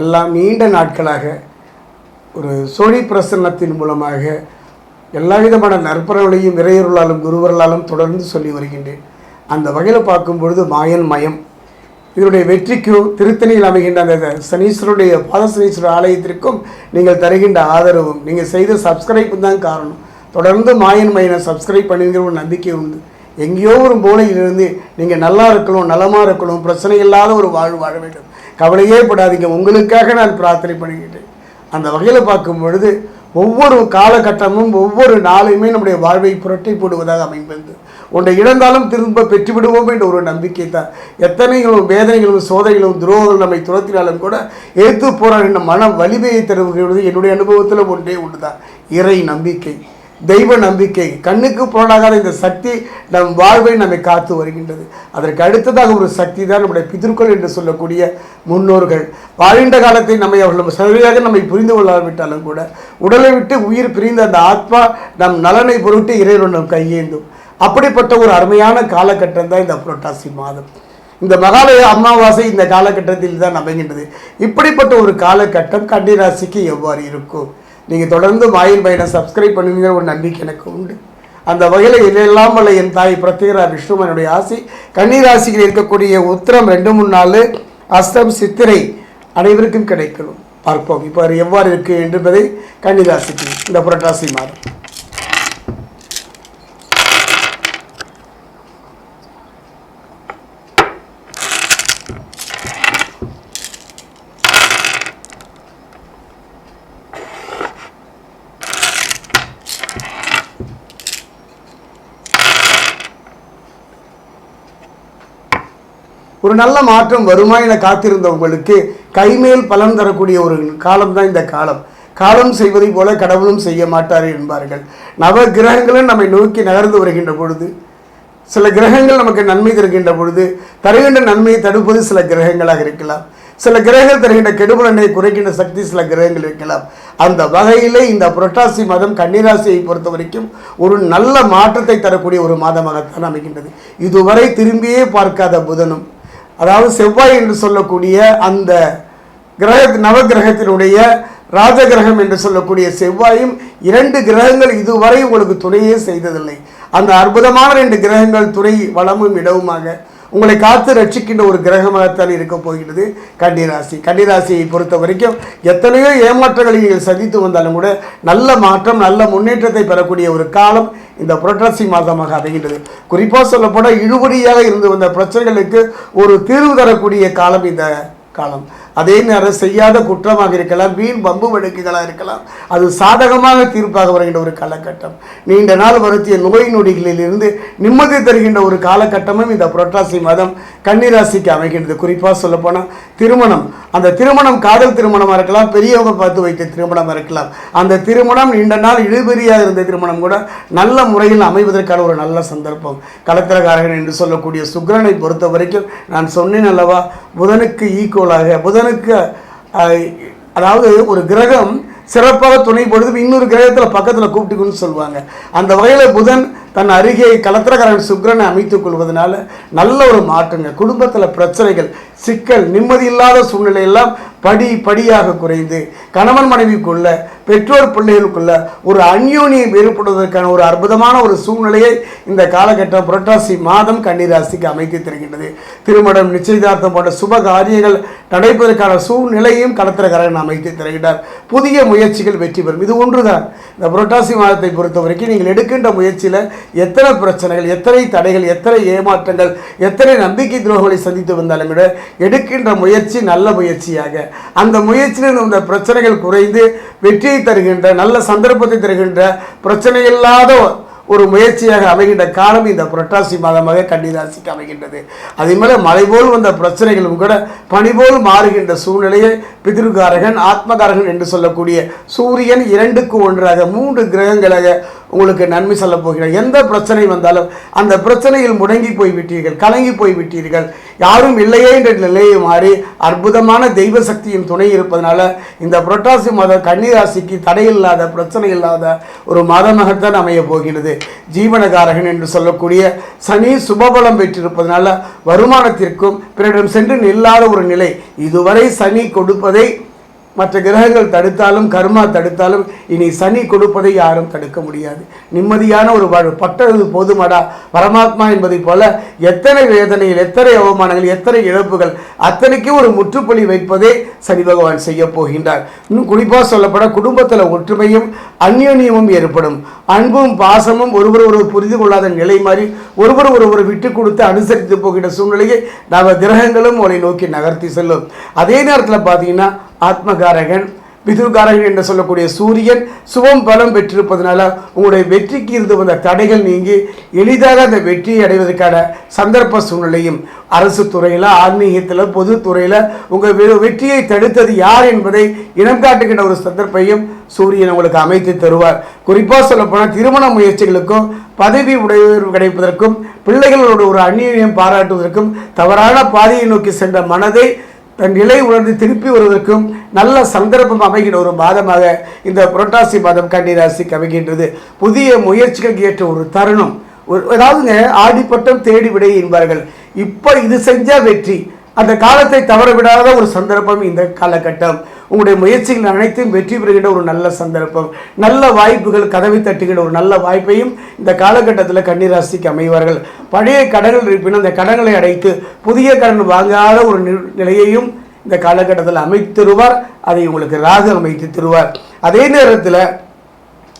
எல்லாம் நீண்ட நாட்களாக ஒரு சோழி பிரசன்னத்தின் மூலமாக எல்லா விதமான நற்பரவளையும் இறையருளாலும் குருவர்களாலும் தொடர்ந்து சொல்லி வருகின்றேன். அந்த வகையில் பார்க்கும் பொழுது மாயன் மயம். இதனுடைய வெற்றிக்கும் திருத்தணியில் அமைகின்ற அந்த சனீஸ்வருடைய பாதசனீஸ்வரர் ஆலயத்திற்கும் நீங்கள் தருகின்ற ஆதரவும் நீங்கள் செய்த சப்ஸ்கிரைப்பும் தான் காரணம். தொடர்ந்து மாயன் மயனை சப்ஸ்கிரைப் பண்ணுங்கிற ஒரு நம்பிக்கை உண்டு. எங்கேயோ ஒரு மூலையிலிருந்து நீங்கள் நல்லா இருக்கணும் நலமாக இருக்கணும் பிரச்சனை இல்லாத ஒரு வாழ்வு வாழ வேண்டும். கவலையே படாதீங்க. உங்களுக்காக நான் பிரார்த்தனை பண்ணிக்கிட்டேன். அந்த வகையில் பார்க்கும் பொழுது ஒவ்வொரு காலகட்டமும் ஒவ்வொரு நாளையுமே நம்முடைய வாழ்வை புரட்டி போடுவதாக அமைந்தது. உன்னை இழந்தாலும் திரும்ப பெற்றுவிடுவோம் என்ற ஒரு நம்பிக்கை தான். எத்தனைகளும் வேதனைகளும் சோதனைகளும் துரோகங்களும் நம்மை துரத்தினாலும் கூட ஏற்று போராடின மன வலிமையை தருவது என்னுடைய அனுபவத்தில் ஒன்றே ஒன்று தான் இறை நம்பிக்கை. தெய்வ நம்பிக்கை கண்ணுக்கு புலனாகாத இந்த சக்தி நம் வாழ்வை நம்மை காத்து வருகின்றது. அதற்கு அடுத்ததாக ஒரு சக்தி தான் நம்முடைய பிதற்கள் என்று சொல்லக்கூடிய முன்னோர்கள். வாழ்கின்ற காலத்தை நம்மை அவர்கள் சரியாக நம்மை புரிந்து கொள்ளாவிட்டாலும் கூட உடலை விட்டு உயிர் பிரிந்த அந்த ஆத்மா நம் நலனை பொருட்டு இறைவன் நம் கையேந்தும். அப்படிப்பட்ட ஒரு அருமையான காலகட்டம் தான் இந்த புரட்டாசி மாதம். இந்த மகாலய அமாவாசை இந்த காலகட்டத்தில் தான் அமைகின்றது. இப்படிப்பட்ட ஒரு காலகட்டம் கன்னிராசிக்கு எவ்வாறு இருக்கும்? நீங்கள் தொடர்ந்து மாயில் பையனை சப்ஸ்கிரைப் பண்ணுவீங்கிற ஒரு நம்பிக்கை எனக்கு உண்டு. அந்த வகையில் இல்லையெல்லாம் வல்ல என் தாய் பிரத்யேகரா விஷ்ணுமனுடைய ஆசை கன்னிராசியில் இருக்கக்கூடிய உத்திரம் ரெண்டு மூணு நாள் அஸ்தம் சித்திரை அனைவருக்கும் கிடைக்கணும். பார்ப்போம் இப்போ எவ்வாறு இருக்கு என்பதை கன்னிராசிக்கு இந்த புரட்டாசி மாதம். ஒரு நல்ல மாற்றம் வருமா என காத்திருந்தவங்களுக்கு கைமேல் பலன் தரக்கூடிய ஒரு காலம் தான் இந்த காலம். காலம் செய்வதை போல கடவுளும் செய்ய மாட்டார் என்பார்கள். நவ கிரகங்களும் நம்மை நோக்கி நகர்ந்து வருகின்ற பொழுது சில கிரகங்கள் நமக்கு நன்மை தருகின்ற பொழுது தருகின்ற நன்மையை தடுப்பது சில கிரகங்களாக இருக்கலாம். சில கிரகங்கள் தருகின்ற கெடுபலனை குறைக்கின்ற சக்தி சில கிரகங்கள் இருக்கலாம். அந்த வகையிலே இந்த புரட்டாசி மாதம் கன்னிராசியை பொறுத்த வரைக்கும் ஒரு நல்ல மாற்றத்தை தரக்கூடிய ஒரு மாதமாகத்தான் அமைகின்றது. இதுவரை திரும்பியே பார்க்காத புதனும் அதாவது செவ்வாய் என்று சொல்லக்கூடிய அந்த கிரக நவகிரகத்தினுடைய ராஜகிரகம் என்று சொல்லக்கூடிய செவ்வாயும் இரண்டு கிரகங்கள் இதுவரை உங்களுக்கு துணையே செய்ததில்லை. அந்த அற்புதமான ரெண்டு கிரகங்கள் துணை வளமும் இடவுமாக உங்களை காத்து ரட்சிக்கின்ற ஒரு கிரகமாகத்தான் இருக்க போகிறது கன்னிராசி. கன்னிராசியை பொறுத்த வரைக்கும் எத்தனையோ ஏமாற்றங்களை நீங்கள் சந்தித்து வந்தாலும் கூட நல்ல மாற்றம் நல்ல முன்னேற்றத்தை பெறக்கூடிய ஒரு காலம் இந்த புரட்டாசி மாதமாக அமைகின்றது. குறிப்பாக சொல்லப்போனால் இழுபடியாக இருந்து வந்த பிரச்சனைகளுக்கு ஒரு தீர்வு தரக்கூடிய காலம் இந்த காலம். அதே நேரம் செய்யாத குற்றமாக இருக்கலாம் வீண் பம்பு வழக்குகளாக இருக்கலாம். அது சாதகமாக தீர்ப்பாக வருகின்ற ஒரு காலகட்டம். நீண்ட நாள் வருத்திய நோய் நொடிகளில் இருந்து நிம்மதி தருகின்ற ஒரு காலகட்டமும் இந்த புரட்டாசி மாதம் கன்னிராசிக்கு அமைகின்றது. குறிப்பாக சொல்லப்போனால் திருமணம். அந்த திருமணம் காதல் திருமணமாக இருக்கலாம் பெரியவங்க பார்த்து வைத்த திருமணமாக இருக்கலாம். அந்த திருமணம் நீண்ட நாள் இழுபறியாக இருந்த திருமணம் கூட நல்ல முறையில் அமைவதற்கான ஒரு நல்ல சந்தர்ப்பம். கலத்திரகாரகன் என்று சொல்லக்கூடிய சுக்கிரனை பொறுத்த வரைக்கும் நான் சொன்னேன் அல்லவா புதனுக்கு ஈக்குவலாக புதனுக்கு அதாவது ஒரு கிரகம் சிறப்பாக துணை பொழுது இன்னொரு கிரகத்தில் பக்கத்தில் கூப்பிட்டுக்குன்னு சொல்லுவாங்க. அந்த வகையில் புதன் தன் அருகே கலத்திரக்காரன் சுக்கிரனை அமைத்துக் கொள்வதனால நல்ல ஒரு மாற்றங்கள் குடும்பத்தில் பிரச்சனைகள் சிக்கல் நிம்மதி இல்லாத சூழ்நிலை எல்லாம் படி படியாக குறைந்து கணவன் மனைவிக்குள்ள பெற்றோர் பிள்ளைகளுக்குள்ள ஒரு அந்யோனியம் ஏற்படுவதற்கான ஒரு அற்புதமான ஒரு சூழ்நிலையை இந்த காலகட்டம் புரட்டாசி மாதம் கன்னிராசிக்கு அமைத்து தருகின்றது. திருமணம் நிச்சயதார்த்தம் போன்ற சுப காரியங்கள் நடைபெறுவதற்கான சூழ்நிலையும் கலத்திரக்காரன் அமைத்து தருகின்றார். புதிய முயற்சிகள் வெற்றி பெறும். இது ஒன்றுதான். இந்த புரட்டாசி மாதத்தை பொறுத்த வரைக்கும் நீங்கள் எடுக்கின்ற முயற்சியில் எத்தனை பிரச்சனைகள் எத்தனை தடைகள் எத்தனை ஏமாற்றங்கள் எத்தனை நம்பிக்கை துரோகங்களை சந்தித்து வந்தாலும் விட எடுக்கின்ற முயற்சி நல்ல முயற்சியாக. அந்த முயற்சியில் இந்த பிரச்சனைகள் குறைந்து வெற்றியை தருகின்ற நல்ல சந்தர்ப்பத்தை தருகின்ற பிரச்சனை இல்லாத ஒரு முயற்சியாக அமைகின்ற காலம் இந்த புரட்டாசி மாதமாக கன்னிராசிக்கு அமைகின்றது. அதே மாதிரி மலை போல் வந்த பிரச்சனைகளும் கூட பனி போல் மாறுகின்ற சூழ்நிலையை பிதிருகாரகன் ஆத்மகாரகன் என்று சொல்லக்கூடிய சூரியன் இரண்டுக்கு ஒன்றாக மூன்று கிரகங்களாக உங்களுக்கு நன்மை சொல்ல போகிறார் எந்த பிரச்சனை வந்தாலும் அந்த பிரச்சனையில் முடங்கி போய் விட்டீர்கள் கலங்கி போய் விட்டீர்கள். யாரும் இல்லையே என்ற நிலையை மாறி அற்புதமான தெய்வ சக்தியின் துணை இருப்பதனால இந்த புரட்டாசி மாதம் கன்னிராசிக்கு தடையில்லாத பிரச்சனை இல்லாத ஒரு மாதமாகத்தான் அமைய போகிறது. ஜீவனகாரகன் என்று சொல்லக்கூடிய சனி சுபபலம் பெற்றிருப்பதனால வருமானத்திற்கும் பிறரிடம் சென்று நில்லாத ஒரு நிலை. இதுவரை சனி கொடுப்பதை மற்ற கிரகங்கள் தடுத்தாலும் கர்மா தடுத்தாலும் இனி சனி கொடுப்பதை யாரும் தடுக்க முடியாது. நிம்மதியான ஒரு வாழ்வு. பட்டது போதுமடா. பரமாத்மா என்பதைப் போல எத்தனை வேதனைகள் எத்தனை அவமானங்கள் எத்தனை இழப்புகள் அத்தனைக்கும் ஒரு முற்றுப்புள்ளி வைப்பதே சனி பகவான் செய்ய போகின்றார். இன்னும் குறிப்பாக சொல்லப்பட குடும்பத்தில் ஒற்றுமையும் அந்யோன்யமும் ஏற்படும். அன்பும் பாசமும் ஒருவர் ஒருவர் புரிந்து கொள்ளாத நிலை மாறி ஒருவர் ஒருவர் விட்டு கொடுத்து அனுசரித்து போகின்ற சூழ்நிலையை நாம் கிரகங்களும் உங்களை நோக்கி நகர்த்தி செல்லும். அதே நேரத்தில் பார்த்தீங்கன்னா ஆத்மகாரகன் விதுகாரகன் என்று சொல்லக்கூடிய சூரியன் சுபம் பலம் பெற்றிருப்பதனால உங்களுடைய வெற்றிக்கு இருந்து வந்த தடைகள் நீங்கி எளிதாக அந்த வெற்றியை அடைவதற்கான சந்தர்ப்ப சூழ்நிலையும் அரசு துறையில் ஆன்மீகத்தில் பொதுத்துறையில் உங்கள் வெற்றியை தடுத்தது யார் என்பதை இனம் காட்டுகின்ற ஒரு சந்தர்ப்பையும் சூரியன் உங்களுக்கு அமைத்து தருவார். குறிப்பாக சொல்லப்போனால் திருமண முயற்சிகளுக்கும் பதவி உடையவர் கிடைப்பதற்கும் பிள்ளைகளோட ஒரு அந்நியம் பாராட்டுவதற்கும் தவறான பாதையை நோக்கி சென்ற மனதை தன் நிலை உணர்ந்து திருப்பி வருவதற்கும் நல்ல சந்தர்ப்பம் அமைகின்ற ஒரு மாதமாக இந்த புரட்டாசி மாதம் கன்னிராசிக்கு அமைகின்றது புதிய முயற்சிகளுக்கு ஏற்ற ஒரு தருணம். ஒரு அதாவதுங்க ஆடிப்பட்டம் தேடி விடை என்பார்கள். இப்போ இது செஞ்சால் வெற்றி. அந்த காலத்தை தவற விடாத ஒரு சந்தர்ப்பம் இந்த காலகட்டம். உங்களுடைய முயற்சிகள் அனைத்தையும் வெற்றி பெறுகின்ற ஒரு நல்ல சந்தர்ப்பம். நல்ல வாய்ப்புகள் கதவை தட்டுகின்ற ஒரு நல்ல வாய்ப்பையும் இந்த காலகட்டத்தில் கன்னிராசிக்கு அமைவார்கள். பழைய கடன்கள் இருப்பினும் அந்த கடன்களை அடைத்து புதிய கடன் வாங்காத ஒரு நி- நிலையையும் இந்த காலகட்டத்தில் அமைத்திருவார். அதை உங்களுக்கு ராகு அமைத்து தருவார். அதே நேரத்தில்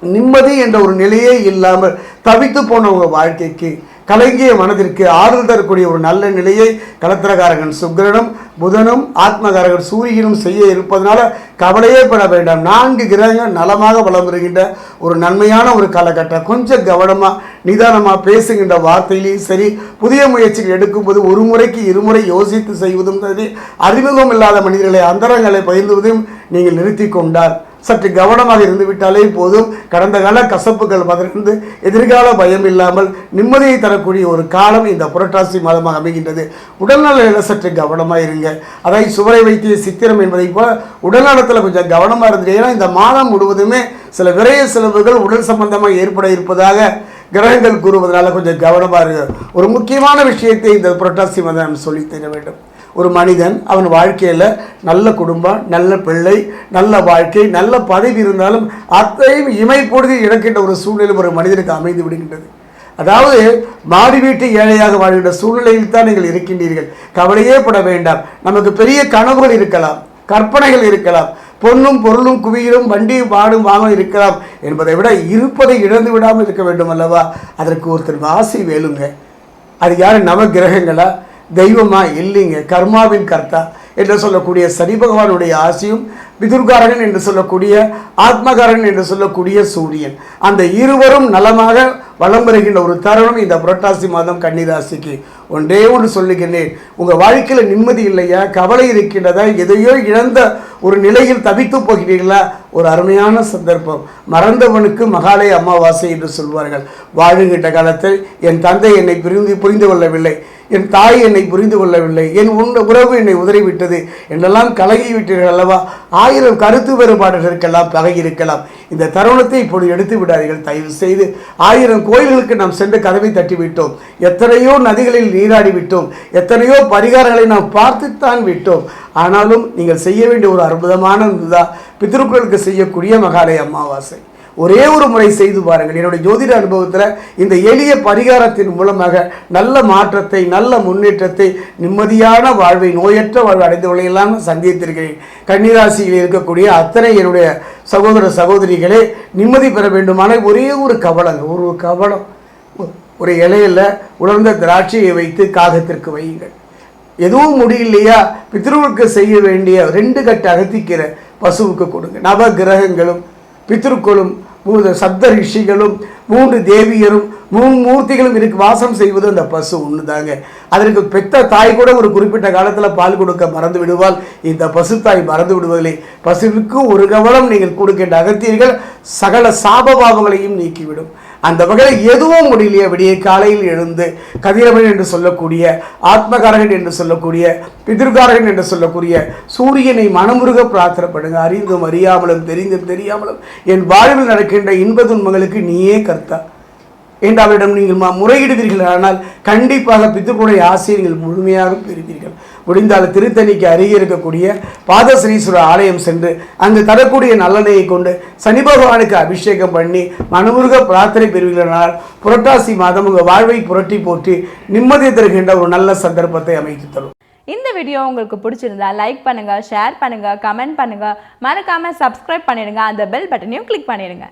நிம்மதி என்ற ஒரு நிலையே இல்லாமல் தவித்து போன உங்கள் வாழ்க்கைக்கு கலங்கிய மனதிற்கு ஆறுதல் தரக்கூடிய ஒரு நல்ல நிலையை கலத்திரகாரகன் சுக்கிரனும் புதனும் ஆத்மகாரகன் சூரியனும் செய்ய இருப்பதனால கவலையே பட வேண்டாம். நான்கு கிரகங்கள் நலமாக வளம் வருகின்ற ஒரு நன்மையான ஒரு காலகட்டம். கொஞ்சம் கவனமாக நிதானமாக பேசுகின்ற வார்த்தையிலையும் சரி புதிய முயற்சிகள் எடுக்கும்போது ஒரு முறைக்கு இருமுறை யோசித்து செய்வதும் சரி அறிமுகம் இல்லாத மனிதர்களை அந்தரங்களை பகிர்ந்துவதையும் நீங்கள் நிறுத்தி கொண்டால் சற்று கவனமாக இருந்துவிட்டாலே போதும். கடந்த கால கசப்புகள் மறந்து எதிர்கால பயம் இல்லாமல் நிம்மதியை தரக்கூடிய ஒரு காலம் இந்த புரட்டாசி மாதமாக அமைகின்றது. உடல்நலையில் சற்று கவனமாக இருங்க. அதாவது சுவரை வைத்திய சித்திரம் என்பதை போல உடல்நலத்தில் கொஞ்சம் கவனமாக இருந்துட்டு இந்த மாதம் முழுவதுமே சில விரைய செலவுகள் உடல் சம்பந்தமாக ஏற்பட இருப்பதாக கிரகங்கள் கூறுவதனால கொஞ்சம் கவனமாக இருங்க. ஒரு முக்கியமான விஷயத்தை இந்த புரட்டாசி மாதம் சொல்லி தர வேண்டும். ஒரு மனிதன் அவன் வாழ்க்கையில் நல்ல குடும்பம் நல்ல பிள்ளை நல்ல வாழ்க்கை நல்ல பதவி இருந்தாலும் அத்தையும் இமைப்பொழுது இழக்கின்ற ஒரு சூழ்நிலை ஒரு மனிதனுக்கு அமைந்து விடுகின்றது. அதாவது மாடி வீட்டு ஏழையாக வாழ்கின்ற சூழ்நிலையில் தான் நீங்கள் இருக்கின்றீர்கள். கவலையே பட வேண்டாம். நமக்கு பெரிய கனவுகள் இருக்கலாம் கற்பனைகள் இருக்கலாம். பொண்ணும் பொருளும் குவியிலும் வண்டி வாடும் வாங்க இருக்கலாம் என்பதை விட இருப்பதை இழந்து விடாமல் இருக்க வேண்டும் அல்லவா? அதற்கு ஒருத்தர் ஆசை வேலுங்க. அது யார்? நவ கிரகங்களா? தெய்வமா? இல்லைங்க. கர்மாவின் கர்த்தா என்று சொல்லக்கூடிய சனி பகவானுடைய ஆசியும் பிதுர்காரகன் என்று சொல்லக்கூடிய ஆத்மகாரகன் என்று சொல்லக்கூடிய சூரியன். அந்த இருவரும் நலமாக வலம் வருகின்ற ஒரு தருணம் இந்த புரட்டாசி மாதம் கன்னிராசிக்கு. ஒன்றே ஒன்று சொல்லுகின்றேன். உங்கள் வாழ்க்கையில் நிம்மதி இல்லையா? கவலை இருக்கின்றதா? எதையோ இழந்த ஒரு நிலையில் தவித்து போகிறீர்களா? ஒரு அருமையான சந்தர்ப்பம். மறந்தவனுக்கு மகாலய அமாவாசை என்று சொல்வார்கள். வாழுகின்ற காலத்தில் என் தந்தை என்னை புரிந்து புரிந்து கொள்ளவில்லை. என் தாய் என்னை புரிந்து கொள்ளவில்லை. என் உன் உறவு என்னை உதறிவிட்டது. என்றெல்லாம் கலகிவிட்டீர்கள் அல்லவா? ஆயிரம் கருத்து வேறுபாடுகள் இருக்கலாம் பகை இருக்கலாம் இந்த தருணத்தை இப்பொழுது எடுத்து விடாதீர்கள். தயவு செய்து ஆயிரம் கோயில்களுக்கு நாம் சென்று கதவை தட்டிவிட்டோம். எத்தனையோ நதிகளில் நீராடி விட்டோம் எத்தனையோ பரிகாரங்களை நாம் பார்த்துத்தான் விட்டோம். ஆனாலும் நீங்கள் செய்ய வேண்டிய ஒரு அற்புதமான இதுதான். பித்ருக்களுக்கு செய்யக்கூடிய மகாலய அமாவாசை. ஒரே ஒரு முறை செய்து பாருங்கள். என்னுடைய ஜோதிட அனுபவத்தில் இந்த எளிய பரிகாரத்தின் மூலமாக நல்ல மாற்றத்தை நல்ல முன்னேற்றத்தை நிம்மதியான வாழ்வை நோயற்ற வாழ்வு அடைந்தவர்களையெல்லாம் சந்தித்திருக்கிறேன். கன்னிராசியில் இருக்கக்கூடிய அத்தனை என்னுடைய சகோதர சகோதரிகளே நிம்மதி பெற வேண்டுமான ஒரே ஒரு கவலம் ஒரு கவலம் ஒரு இலையில் உலர்ந்த திராட்சையை வைத்து காகத்திற்கு வையுங்கள். எதுவும் முடியலையா? பித்ருவுக்கு செய்ய வேண்டிய ரெண்டு கட்டு அகத்திக்கிற பசுவுக்கு கொடுங்க. நவ கிரகங்களும் பித்ருக்களும் சப்த ரிஷிகளும் மூன்று தேவியரும் மூணு மூர்த்திகளும் இருக்கு வாசம் செய்வது அந்த பசு ஒன்று தாங்க அதற்கு பெத்த தாய் கூட ஒரு குறிப்பிட்ட காலத்தில் பால் கொடுக்க மறந்து விடுவாள். இந்த பசு தாய் மறந்து விடுவதில்லை. பசுவிற்கு ஒரு கவனம் நீங்கள் கொடுக்கின்ற அகத்தீர்கள் சகல சாபபாவங்களையும் நீக்கிவிடும். அந்த வகையில் எதுவும் முடியலையே. விடிய காலையில் எழுந்து கதிரவன் என்று சொல்லக்கூடிய ஆத்மகாரகன் என்று சொல்லக்கூடிய பிதிர்காரகன் என்று சொல்லக்கூடிய சூரியனை மனமுருக பிரார்த்தனைப்படுங்க. அறிந்தும் அறியாமலும் தெரிந்தும் தெரியாமலும் என் வாழ்வில் நடக்கின்ற இன்ப துன்பங்களுக்கு நீயே கர்த்தா. என்று அவரிடம் நீங்கள் முறையிடுவீர்கள் ஆனால் கண்டிப்பாக பித்துக்குடைய ஆசிரியர்கள் முழுமையாக பெறுவீர்கள். முடிந்தால் திருத்தணிக்கு அருகே இருக்கக்கூடிய பாதஸ்ரீஸ்வரர் ஆலயம் சென்று அங்கு தரக்கூடிய நல்லெண்ணெயை கொண்டு சனி பகவானுக்கு அபிஷேகம் பண்ணி மனமுருக பிரார்த்தனை பெறுவீர்களானால் புரட்டாசி மாதம் உங்கள் வாழ்வை புரட்டி போற்றி நிம்மதி தருகின்ற ஒரு நல்ல சந்தர்ப்பத்தை அமைத்து தரும். இந்த வீடியோ உங்களுக்கு பிடிச்சிருந்தா லைக் பண்ணுங்க ஷேர் பண்ணுங்க கமெண்ட் பண்ணுங்க. மறக்காமல் சப்ஸ்கிரைப் பண்ணிடுங்க. அந்த பெல் பட்டனையும் கிளிக் பண்ணிடுங்க.